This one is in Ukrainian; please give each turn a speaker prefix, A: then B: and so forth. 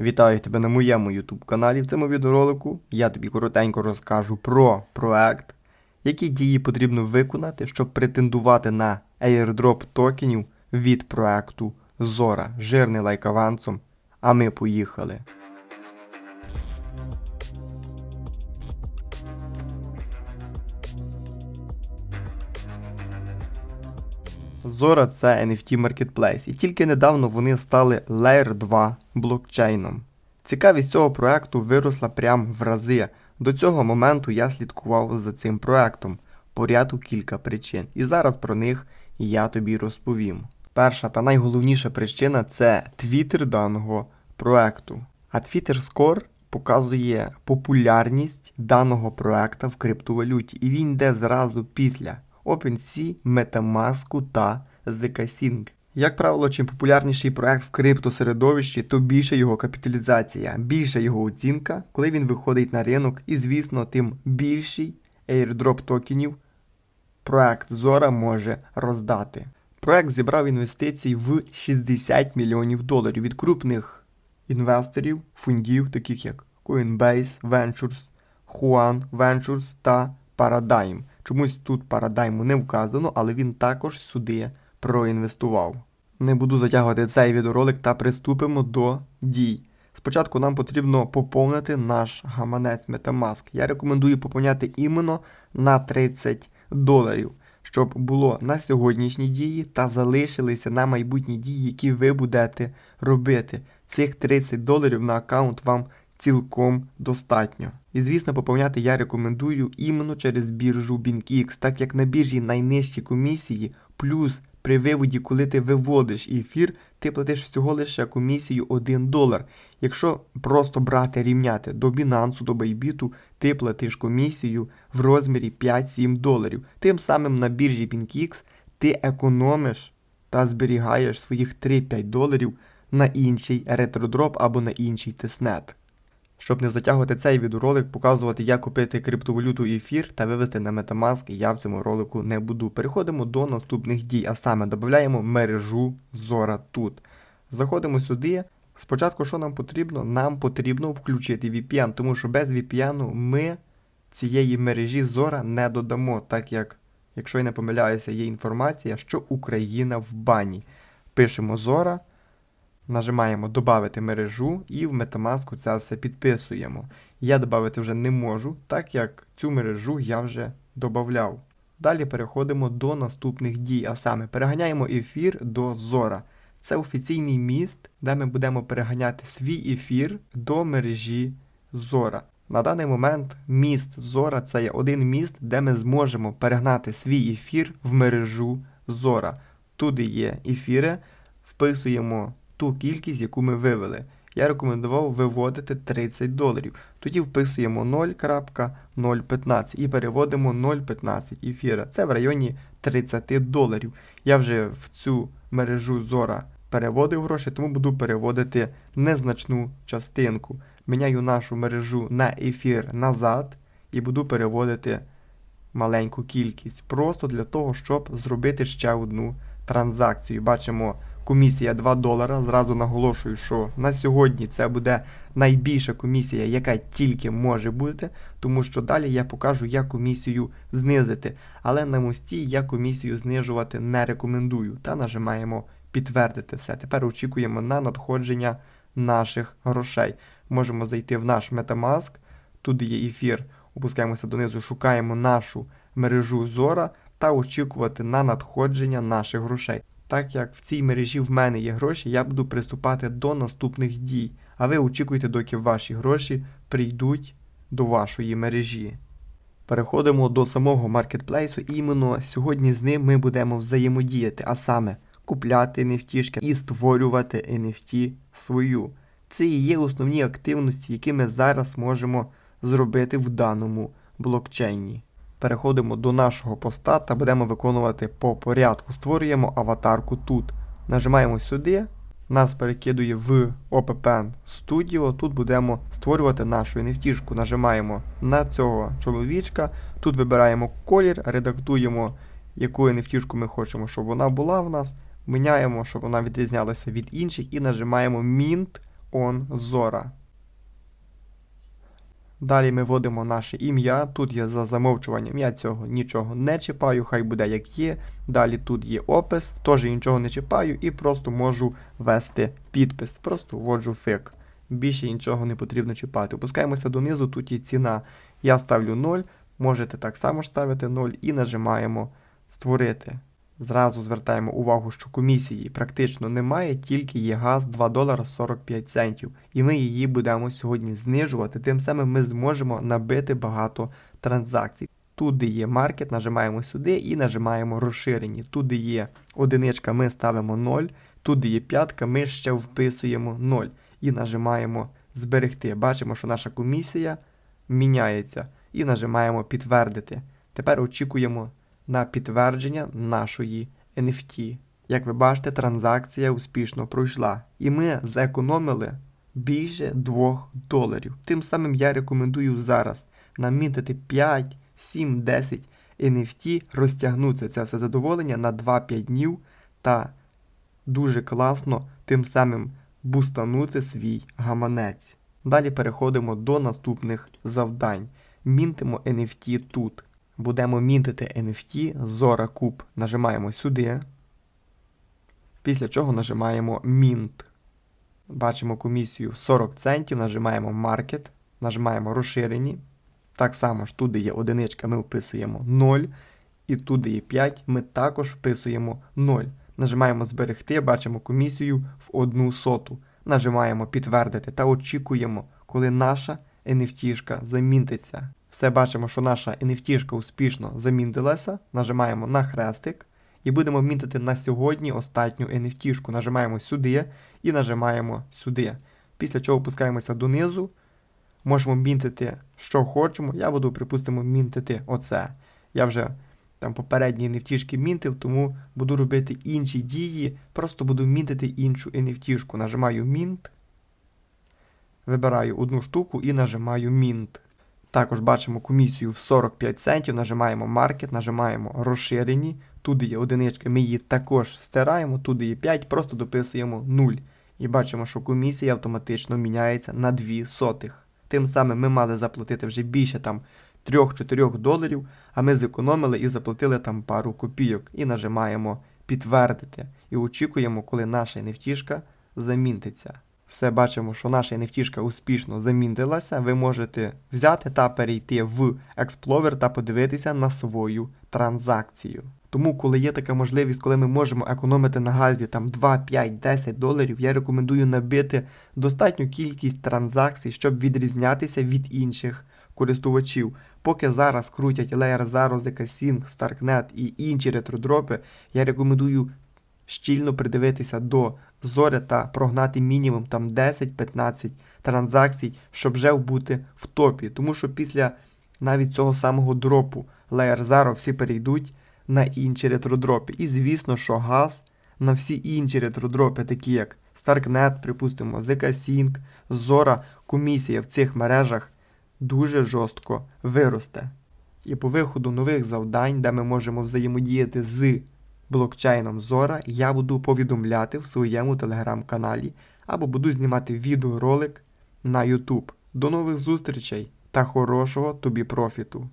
A: Вітаю тебе на моєму YouTube каналі. В цьому відеоролику я тобі коротенько розкажу про проект, які дії потрібно виконати, щоб претендувати на airdrop токенів від проекту Zora. Жирний лайк авансом. А ми поїхали. Zora це NFT Marketplace, і тільки недавно вони стали Layer 2 блокчейном. Цікавість цього проекту виросла прям в рази. До цього моменту я слідкував за цим проектом по ряду кілька причин, і зараз про них я тобі розповім. Перша та найголовніша причина це твіттер даного проекту. А Twitter Score показує популярність даного проекта в криптовалюті, і він йде зразу після OpenSea, MetaMask та zkSync. Як правило, чим популярніший проект в криптосередовищі, то більше його капіталізація, більша його оцінка, коли він виходить на ринок, і звісно, тим більший airdrop токенів проект Zora може роздати. Проект зібрав інвестицій в 60 мільйонів доларів від крупних інвесторів, фондів, таких як Coinbase Ventures, Huan Ventures та Paradigm. Чомусь тут Paradigm не вказано, але він також сюди проінвестував. Не буду затягувати цей відеоролик та приступимо до дій. Спочатку нам потрібно поповнити наш гаманець Metamask. Я рекомендую поповняти іменно на 30 доларів, щоб було на сьогоднішні дії та залишилися на майбутні дії, які ви будете робити. Цих 30 доларів на аккаунт вам цілком достатньо. І звісно, поповняти я рекомендую іменно через біржу BinkX, так як на біржі найнижчі комісії, плюс при виводі, коли ти виводиш ефір, ти платиш всього лише комісію 1 долар. Якщо просто брати рівняти до Binance, до Bybit, ти платиш комісію в розмірі 5-7 доларів. Тим самим на біржі BinkX ти економиш та зберігаєш своїх 3-5 доларів на інший ретродроп або на інший тиснет. Щоб не затягувати цей відеоролик, показувати, як купити криптовалюту ефір та вивести на Metamask, я в цьому ролику не буду. Переходимо до наступних дій, а саме додаємо мережу Zora тут. Заходимо сюди. Спочатку, що нам потрібно? Нам потрібно включити VPN, тому що без VPN ми цієї мережі Zora не додамо, так як, якщо я не помиляюся, є інформація, що Україна в бані. Пишемо Zora. Нажимаємо Добавити мережу і в Metamask це все підписуємо. Я додати вже не можу, так як цю мережу я вже додавав. Далі переходимо до наступних дій, а саме переганяємо ефір до Zora. Це офіційний міст, де ми будемо переганяти свій ефір до мережі Zora. На даний момент міст Zora це є один міст, де ми зможемо перегнати свій ефір в мережу Zora. Туди є ефіри, вписуємо ту кількість, яку ми вивели. Я рекомендував виводити 30 доларів. Тоді вписуємо 0.015 і переводимо 0.15 ефіра. Це в районі 30 доларів. Я вже в цю мережу Zora переводив гроші, тому буду переводити незначну частинку. Міняю нашу мережу на ефір назад і буду переводити маленьку кількість. Просто для того, щоб зробити ще одну транзакцію. Бачимо. Комісія 2 долара. Зразу наголошую, що на сьогодні це буде найбільша комісія, яка тільки може бути, тому що далі я покажу, як комісію знизити. Але на мості я комісію знижувати не рекомендую. Та нажимаємо підтвердити все. Тепер очікуємо на надходження наших грошей. Можемо зайти в наш Metamask, тут є ефір, опускаємося донизу, шукаємо нашу мережу Zora та очікувати на надходження наших грошей. Так як в цій мережі в мене є гроші, я буду приступати до наступних дій. А ви очікуйте, доки ваші гроші прийдуть до вашої мережі. Переходимо до самого маркетплейсу, і іменно сьогодні з ним ми будемо взаємодіяти, а саме купляти NFT і створювати NFT свою. Це і є основні активності, які ми зараз можемо зробити в даному блокчейні. Переходимо до нашого поста та будемо виконувати по порядку. Створюємо аватарку тут. Нажимаємо сюди, нас перекидує в OPPN Studio. Тут будемо створювати нашу NFT. Нажимаємо на цього чоловічка. Тут вибираємо колір, редактуємо, яку NFT ми хочемо, щоб вона була в нас. Міняємо, щоб вона відрізнялася від інших, і нажимаємо Mint on Zora. Далі ми вводимо наше ім'я. Тут є за замовчуванням. Я цього нічого не чіпаю, хай буде як є. Далі тут є опис, теж нічого не чіпаю і просто можу ввести підпис. Просто вводжу фик. Більше нічого не потрібно чіпати. Опускаємося донизу, тут є ціна. Я ставлю 0, можете так само ж ставити 0 і нажимаємо створити. Зразу звертаємо увагу, що комісії практично немає, тільки є газ 2 долара 45 центів. І ми її будемо сьогодні знижувати. Тим самим ми зможемо набити багато транзакцій. Тут, де є маркет, нажимаємо сюди і нажимаємо розширені. Тут, де є одиничка, ми ставимо 0. Тут, де є п'ятка, ми ще вписуємо 0 і нажимаємо зберегти. Бачимо, що наша комісія міняється. І нажимаємо підтвердити. Тепер очікуємо на підтвердження нашої NFT. Як ви бачите, транзакція успішно пройшла, і ми зекономили більше 2 доларів. Тим самим я рекомендую зараз намітити 5, 7, 10 NFT, розтягнути це все задоволення на 2-5 днів та дуже класно тим самим бустанути свій гаманець. Далі переходимо до наступних завдань. Мінтимо NFT тут. Будемо мінтити NFT Zora Cube. Нажимаємо сюди. Після чого нажимаємо Mint. Бачимо комісію в 40 центів, нажимаємо Market, нажимаємо розширені. Так само ж туди є одиничка, ми вписуємо 0. І туди є 5, ми також вписуємо 0. Нажимаємо зберегти, бачимо комісію в одну соту. Нажимаємо підтвердити та очікуємо, коли наша NFT замінтиться. Все бачимо, що наша NFT успішно замінтилася. Нажимаємо на хрестик і будемо мінтити на сьогодні останню NFT. Нажимаємо сюди і нажимаємо сюди. Після чого опускаємося донизу. Можемо мінтити, що хочемо. Я буду, припустимо, мінтити оце. Я вже там попередні NFT мінтив, тому буду робити інші дії. Просто буду мінтити іншу NFT. Нажимаю Mint. Вибираю одну штуку і нажимаю Mint. Також бачимо комісію в 45 центів, нажимаємо Market, нажимаємо розширені. Туди є одиничка, ми її також стираємо, туди є 5, просто дописуємо 0. І бачимо, що комісія автоматично міняється на 2 сотих. Тим самим ми мали заплатити вже більше там 3-4 доларів, а ми зекономили і заплатили там пару копійок. І нажимаємо підтвердити. І очікуємо, коли наша NFT замінтиться. Все бачимо, що наша NFT успішно замінтилася. Ви можете взяти та перейти в Explorer та подивитися на свою транзакцію. Тому, коли є така можливість, коли ми можемо економити на газі там 2, 5, 10 доларів, я рекомендую набити достатню кількість транзакцій, щоб відрізнятися від інших користувачів. Поки зараз крутять Layer Zero, ZK Sync, Starknet і інші ретродропи, я рекомендую щільно придивитися до зоря та прогнати мінімум там 10-15 транзакцій, щоб вже бути в топі. Тому що після навіть цього самого дропу Zero всі перейдуть на інші ретродропи. І звісно, що газ на всі інші ретродропи, такі як Starknet, припустимо, ZK Sync, Zora, комісія в цих мережах дуже жорстко виросте. І по виходу нових завдань, де ми можемо взаємодіяти з блокчейном Zora, я буду повідомляти в своєму телеграм-каналі або буду знімати відеоролик на YouTube. До нових зустрічей та хорошого тобі профіту!